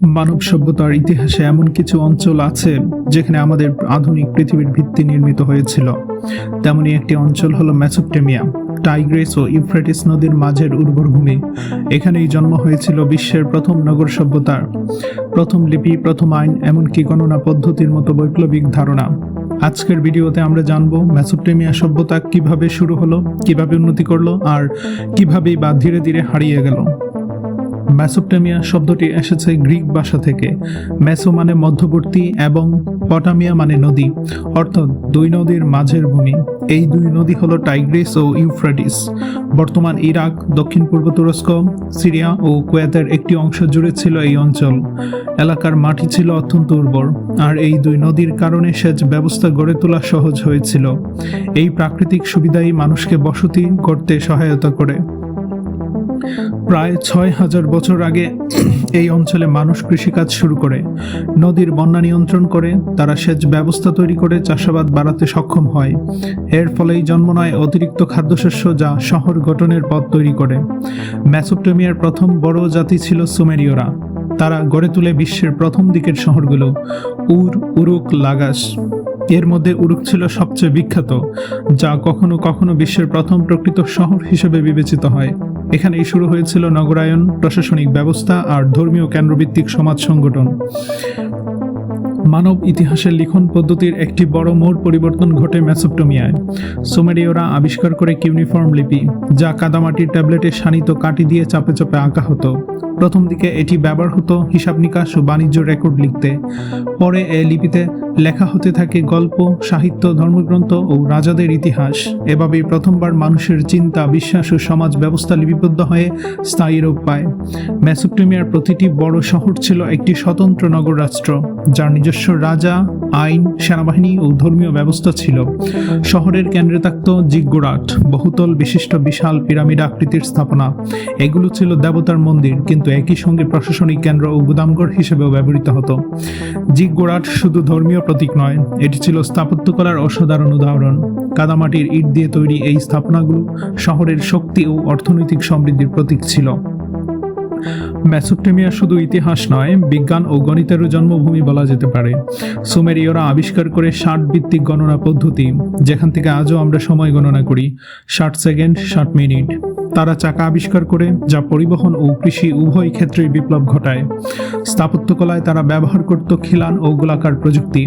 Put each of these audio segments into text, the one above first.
মানব সভ্যতার ইতিহাসে এমন কিছু অঞ্চল আছে যেখানে আমাদের আধুনিক পৃথিবীর ভিত্তি নির্মিত হয়েছিল। তেমনই একটি অঞ্চল হলো ম্যাসোপটেমিয়া টাইগ্রেস ও ইউফ্রেটিস নদীর মাঝের উর্বর ভূমি এখানেই জন্ম হয়েছিল বিশ্বের প্রথম নগর সভ্যতার। প্রথম লিপি, প্রথম আইন, এমনকি গণনা পদ্ধতির মতো বৈপ্লবিক ধারণা। আজকের ভিডিওতে আমরা জানব মেসোপটেমিয়া সভ্যতা কীভাবে শুরু হলো, কীভাবে উন্নতি করল, আর কিভাবেই বা ধীরে ধীরে হারিয়ে গেল। মেসোপটেমিয়া শব্দটি এসেছে গ্রিক ভাষা থেকে। মেসো মানে মধ্যবর্তী এবং পটামিয়া মানে নদী অর্থাৎ দুই নদীর মাঝের ভূমি। এই দুই নদী হলো টাইগ্রিস ও ইউফ্রাটিস। বর্তমান ইরাক, দক্ষিণ পূর্ব তুরস্ক, সিরিয়া ও কুয়েতের একটি অংশ জুড়ে ছিল এই অঞ্চল। এলাকার মাটি ছিল অত্যন্ত উর্বর, আর এই দুই নদীর কারণে সেচ ব্যবস্থা গড়ে তোলা সহজ হয়েছিল। এই প্রাকৃতিক সুবিধাই মানুষকে বসতি করতে সহায়তা করে। প্রায় ছয় হাজার বছর আগে এই অঞ্চলে মানুষ কৃষিকাজ শুরু করে। নদীর বন্যা নিয়ন্ত্রণ করে, তারা সেচ ব্যবস্থা তৈরি করে চাষাবাদ বাড়াতে সক্ষম হয়। এর ফলেই জন্ম নেয় অতিরিক্ত খাদ্যশস্য যা শহর গঠনের পথ তৈরি করে। ম্যাসোপটেমিয়ার প্রথম বড় জাতি ছিল সুমেরীয়রা। তারা গড়ে তুলে বিশ্বের প্রথম দিকের শহরগুলো উর, উরুক, লাগাস। এর মধ্যে উরুক ছিল সবচেয়ে বিখ্যাত, যা কখনো কখনো বিশ্বের প্রথম প্রকৃত শহর হিসেবে বিবেচিত হয়। এখানেই শুরু হয়েছিল নগরায়ন প্রশাসনিক ব্যবস্থা আর ধর্মীয় কেন্দ্রভিত্তিক সমাজ সংগঠন। মানব ইতিহাসের লিখন পদ্ধতির একটি বড় মোড় পরিবর্তন ঘটে মেসোপটোমিয়ায়। সোমেরিওরা আবিষ্কার করে কিউনিফর্ম লিপি, যা কাদামাটির ট্যাবলেটে শানিত কাটি দিয়ে চাপে চাপে আঁকা হতো। প্রথম দিকে এটি ব্যবহার হতো হিসাব নিকাশ ও বাণিজ্য রেকর্ড লিখতে, পরে এ লিপিতে লেখা হতে থাকে গল্প, সাহিত্য, ধর্মগ্রন্থ ও রাজাদের ইতিহাস। এভাবেই প্রথমবার মানুষের চিন্তা, বিশ্বাস ও সমাজ ব্যবস্থা লিপিবদ্ধ হয়ে স্থায়ী রূপ পায়। মেসোপটেমিয়ার প্রতিটি বড় শহর ছিল একটি স্বতন্ত্র নগর রাষ্ট্র যার নিজস্ব রাজা, আইন, সেনাবাহিনী ও ধর্মীয় ব্যবস্থা ছিল। শহরের কেন্দ্রে থাকত জিগ্গোরাট, বহুতল বিশিষ্ট বিশাল পিরামিড আকৃতির স্থাপনা। এগুলো ছিল দেবতার মন্দির, কিন্তু একই সঙ্গে প্রশাসনিক কেন্দ্র ও গুদামঘর হিসেবেও ব্যবহৃত হতো। জিগ্গোরাট শুধু ধর্মীয় প্রতীক নয়, এটি ছিল স্থাপত্যকলার অসাধারণ উদাহরণ। কাদামাটির ইট দিয়ে তৈরি এই স্থাপনাগুলো শহরের শক্তি ও অর্থনৈতিক সমৃদ্ধির প্রতীক ছিল। মেসোপটেমিয়া শুধু ইতিহাস নয়, বিজ্ঞান ও গণিতেরও জন্মভূমি বলা যেতে পারে। সুমেরীয়রা আবিষ্কার করে ষাট ভিত্তিক গণনা পদ্ধতি, যেখান থেকে আজও আমরা সময় গণনা করি, ষাট সেকেন্ড, ষাট মিনিট। তারা চাকা আবিষ্কার করে, যা পরিবহন ও কৃষি উভয় ক্ষেত্রেই বিপ্লব ঘটায়। স্থাপত্যকলায় তারা ব্যবহার করত খিলান ও গোলাকার প্রযুক্তি।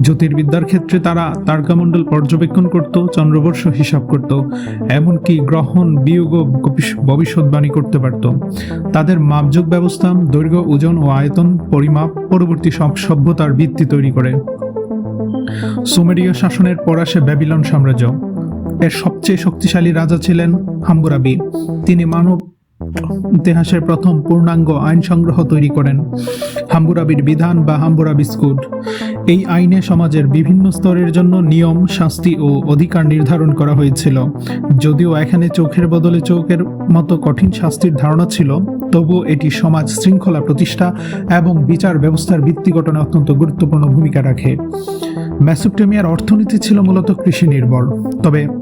জ্যোতির্বিদ্যার ক্ষেত্রে তারা তারকামণ্ডল পর্যবেক্ষণ করত, চন্দ্রবর্ষ হিসাব করত, এমনকি গ্রহণ, বিয়োগ ভবিষ্যৎবাণী করতে পারত। তাদের মাপযোগ ব্যবস্থা, দৈর্ঘ্য, ওজন ও আয়তন, পরিমাপ, পরবর্তী সব সভ্যতার ভিত্তি তৈরি করে। সুমেরীয় শাসনের পর আসে ব্যাবিলন সাম্রাজ্য। এর সবচেয়ে শক্তিশালী রাজা ছিলেন হাম্বুরাবি তিনি মানব ইতিহাসের প্রথম পূর্ণাঙ্গ আইন সংগ্রহ তৈরি করেন হাম্বুরাবির বিধান বা হাম্বুরাবি স্কুড এই আইনে সমাজের বিভিন্ন স্তরের জন্য নিয়ম, শাস্তি ও অধিকার নির্ধারণ করা হয়েছিল। যদিও এখানে চোখের বদলে চোখের মতো কঠিন শাস্তির ধারণা ছিল, তবুও এটি সমাজ শৃঙ্খলা প্রতিষ্ঠা এবং বিচার ব্যবস্থার ভিত্তি গঠনে অত্যন্ত গুরুত্বপূর্ণ ভূমিকা রাখে। মেসোপটেমিয়ার অর্থনীতি ছিল মূলত কৃষি নির্ভর। তবে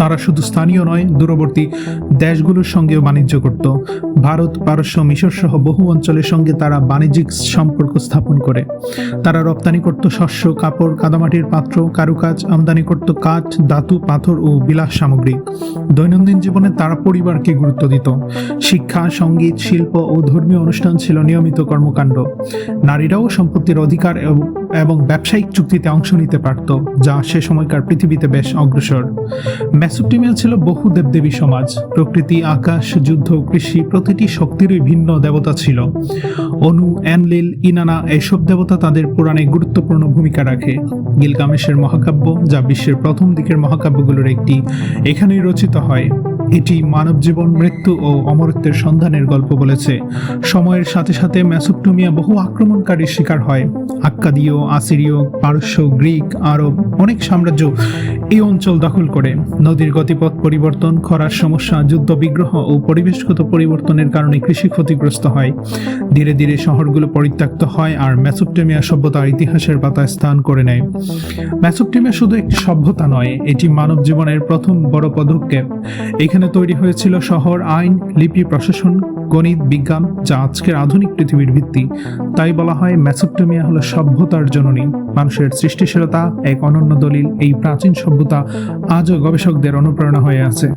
তারা শুধু স্থানীয় নয়, দূরবর্তী দেশগুলোর সঙ্গেও বাণিজ্য করত। ভারত, পারস্য, মিশর সহ বহু অঞ্চলের সঙ্গে তারা বাণিজ্যিক সম্পর্ক স্থাপন করে। তারা রপ্তানি করত শস্য, কাপড়, কাদামাটির পাত্র, কারুকাজ, আমদানি করত কাঠ, ধাতু, পাথর ও বিলাস সামগ্রী। দৈনন্দিন জীবনে তারা পরিবারকে গুরুত্ব দিত। শিক্ষা, সংগীত, শিল্প ও ধর্মীয় অনুষ্ঠান ছিল নিয়মিত কর্মকাণ্ড। নারীরাও সম্পত্তির অধিকার এবং- ব্যবসায়িক চুক্তিতে অংশ নিতে পারত, যা সে সময়কার পৃথিবীতে বেশ অগ্রসর। মেসোপটেমিয়া ছিল বহু দেবদেবী সমাজ। প্রকৃতি, আকাশ, যুদ্ধ, কৃষি প্রতিটি শক্তিরই ভিন্ন দেবতা ছিল। অনু অ্যানলিল ইনানা এসব দেবতা তাদের পুরাণে গুরুত্বপূর্ণ ভূমিকা রাখে। গিলগামেশের মহাকাব্য, যা বিশ্বের প্রথম দিকের মহাকাব্যগুলোর একটি, এখানেই রচিত হয়। এটি মানব জীবন, মৃত্যু ও অমরত্বের সন্ধানের গল্প বলেছে। সময়ের সাথে সাথে মেসোপটেমিয়া বহু আক্রমণকারীর শিকার হয়। আক্কাদীয়, আসিরীয়, পারস্য, গ্রিক, আরব অনেক সাম্রাজ্য এই অঞ্চল দখল করে। নদীর গতিপথ পরিবর্তন, খরার সমস্যা, যুদ্ধ, বিগ্রহ ও পরিবেশগত পরিবর্তনের কারণে কৃষি ক্ষতিগ্রস্ত হয়। ধীরে ধীরে শহরগুলো পরিত্যক্ত হয় আর মেসোপটেমিয়া সভ্যতার ইতিহাসের পাতায় স্থান করে নেয়। মেসোপটেমিয়া শুধু একটি সভ্যতা নয়, এটি মানব জীবনের প্রথম বড় পদক্ষেপ। এখানে এখানে তৈরি হয়েছিল শহর, আইন, লিপি, প্রশাসন, গণিত, বিজ্ঞান, যা আজকের আধুনিক পৃথিবীর ভিত্তি। তাই বলা হয় ম্যাসোপটেমিয়া হলো সভ্যতার জননী। মানুষের সৃষ্টিশীলতা এক অনন্য দলিল। এই প্রাচীন সভ্যতা আজও গবেষকদের অনুপ্রেরণা হয়ে আছে।